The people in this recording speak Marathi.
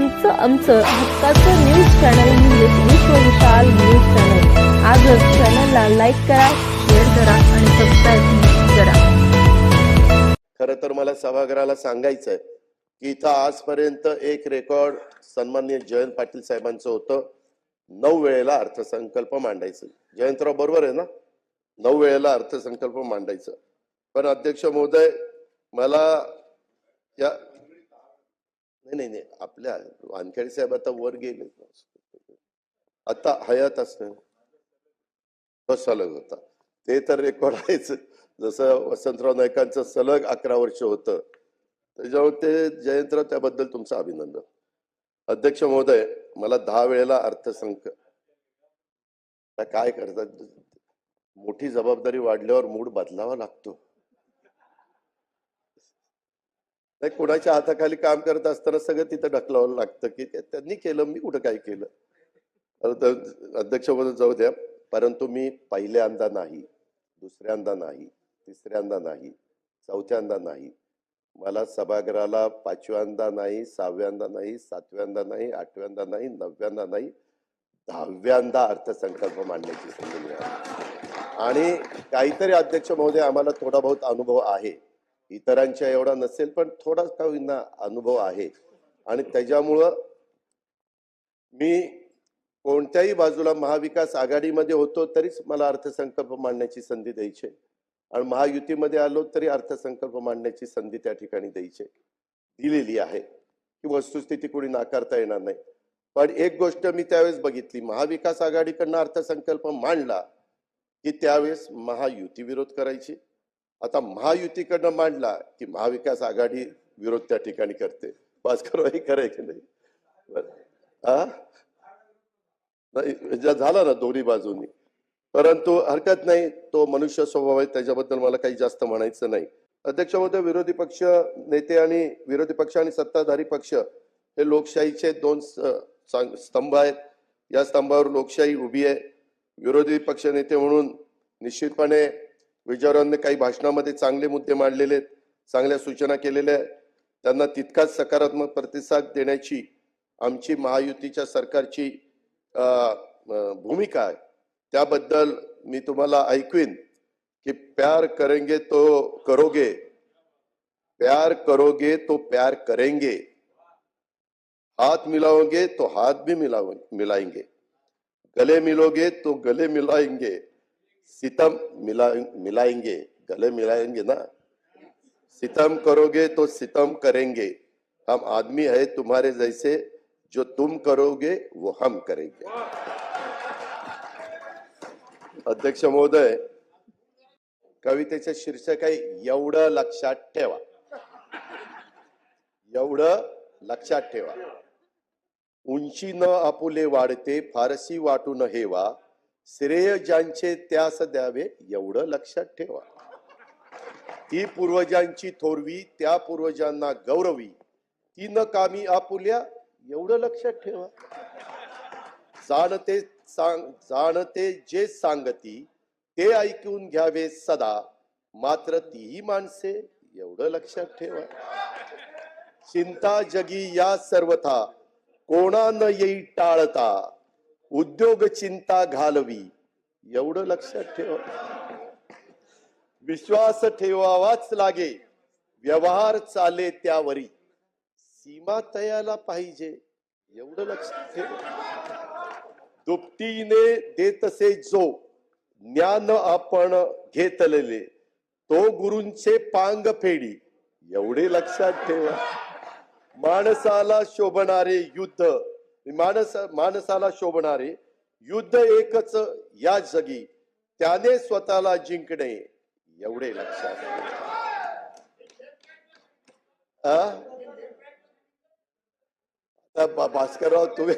तुमचं आमचं हक्काचं न्यूज चॅनल म्हणजेच विश्व विशाल न्यूज चॅनल आजच चॅनलला लाईक करा शेअर करा आणि सबस्क्राईब करा. खर तर मला सभागृहाला सांगायचंय की इथं आजपर्यंत एक रेकॉर्ड सन्माननीय जयंत पाटील साहेबांचं होतं. नऊ वेळेला अर्थसंकल्प मांडायचं. जयंतराव बरोबर आहे ना? नऊ वेळेला अर्थसंकल्प मांडायचं. पण अध्यक्ष महोदय मला या नाही नाही नाही. आपल्या वानखेडे साहेब आता वर गेले. आता हयात असणं सलग होता? ते तर रेकॉर्ड आहेच. जसं वसंतराव नायकांचं सलग अकरा वर्ष होतं. त्याच्यामुळे ते जयंतराव त्याबद्दल तुमचं अभिनंदन. अध्यक्ष महोदय मला दहा वेळेला अर्थसंक काय करतात? मोठी जबाबदारी वाढल्यावर मूड बदलावा लागतो. नाही कोणाच्या हाताखाली काम करत असताना सगळं तिथं ढकलावं लागतं की ते त्यांनी केलं मी कुठं काय केलं? आता अध्यक्ष जाऊ द्या. परंतु मी पहिल्यांदा नाही दुसऱ्यांदा नाही तिसऱ्यांदा नाही चौथ्यांदा नाही. मला सभागृहाला पाचव्यांदा नाही सहाव्यांदा नाही सातव्यांदा नाही आठव्यांदा नाही नवव्यांदा नाही दहाव्यांदा अर्थसंकल्प मांडण्याची संधी मिळाली. आणि काहीतरी अध्यक्ष महोदय आम्हाला थोडा बहुत अनुभव आहे. इतरांच्या एवढा नसेल पण थोडा का अनुभव आहे. आणि त्याच्यामुळं मी कोणत्याही बाजूला महाविकास आघाडीमध्ये होतो तरीच मला अर्थसंकल्प मांडण्याची संधी द्यायची. आणि महायुतीमध्ये आलो तरी अर्थसंकल्प मांडण्याची संधी त्या ठिकाणी द्यायची. दिलेली आहे. की वस्तुस्थिती कोणी नाकारता येणार नाही. पण एक गोष्ट मी त्यावेळेस बघितली. महाविकास आघाडीकडनं अर्थसंकल्प मांडला की त्यावेळेस महायुती विरोध करायची. आता महायुतीकडनं मांडला की महाविकास आघाडी विरोध त्या ठिकाणी करते. भास्कर हे खरंय की नाही? नाही म्हणजे झाला ना दोन्ही बाजूनी. परंतु हरकत नाही तो मनुष्य स्वभाव आहे त्याच्याबद्दल मला काही जास्त म्हणायचं नाही. अध्यक्ष महोदय विरोधी पक्ष नेते आणि विरोधी पक्ष आणि सत्ताधारी पक्ष हे लोकशाहीचे दोन स्तंभ आहेत. या स्तंभावर लोकशाही उभी आहे. विरोधी पक्ष नेते म्हणून निश्चितपणे विजयरावांनी काही भाषणामध्ये चांगले मुद्दे मांडलेले आहेत चांगल्या सूचना केलेल्या आहेत. त्यांना तितकाच सकारात्मक प्रतिसाद देण्याची आमची महायुतीच्या सरकारची भूमिका आहे. त्याबद्दल मी तुम्हाला ऐकवीन की प्यार करेंगे तो करोगे. प्यार करोगे तो प्यार करेंगे. हाथ मिलाओगे तो हाथ भी मिलाओ मिलाएंगे. गले मिलोगे तो गले मिलाएंगे. सितम मिला मिलाएंगे गले मिलाएंगे ना? सितम करोगे तो सितम करेंगे। हम आदमी है तुम्हारे जैसे जो तुम करोगे वो हम करेंगे। अध्यक्ष महोदय कवितेचं शीर्षक आहे एवढं लक्षात ठेवा. एवढं लक्षात ठेवा. उंची न आपुले वाढते फारसी वाटून हेवा. श्रेय ज्यांचे त्यास द्यावे एवढं लक्षात ठेवा. ती पूर्वजांची थोरवी त्या पूर्वजांना गौरवी. ती न कामी आपुल्या एवढं लक्षात ठेवा. जाणते सांग जाणते जे सांगती ते ऐकून घ्यावे सदा. मात्र तीही माणसे एवढं लक्षात ठेवा. चिंता जगी या सर्वथा. कोणा न येई टाळता. उद्योग चिंता घालवी. एवढं लक्षात ठेवा. विश्वास ठेवावाच लागे. व्यवहार चाले त्यावरी. सीमा तयाला पाहिजे. एवढं लक्षात ठेव. दुपटीने देतसे जो. ज्ञान आपण घेतलेले. तो गुरुंचे पांग फेडी. एवढे लक्षात ठेवा. माणसाला शोभणारे युद्ध. माणस माणसाला शोभणारे युद्ध एकच या जगी. त्याने स्वतःला जिंकणे एवढे लक्षात आता भास्करराव तुम्ही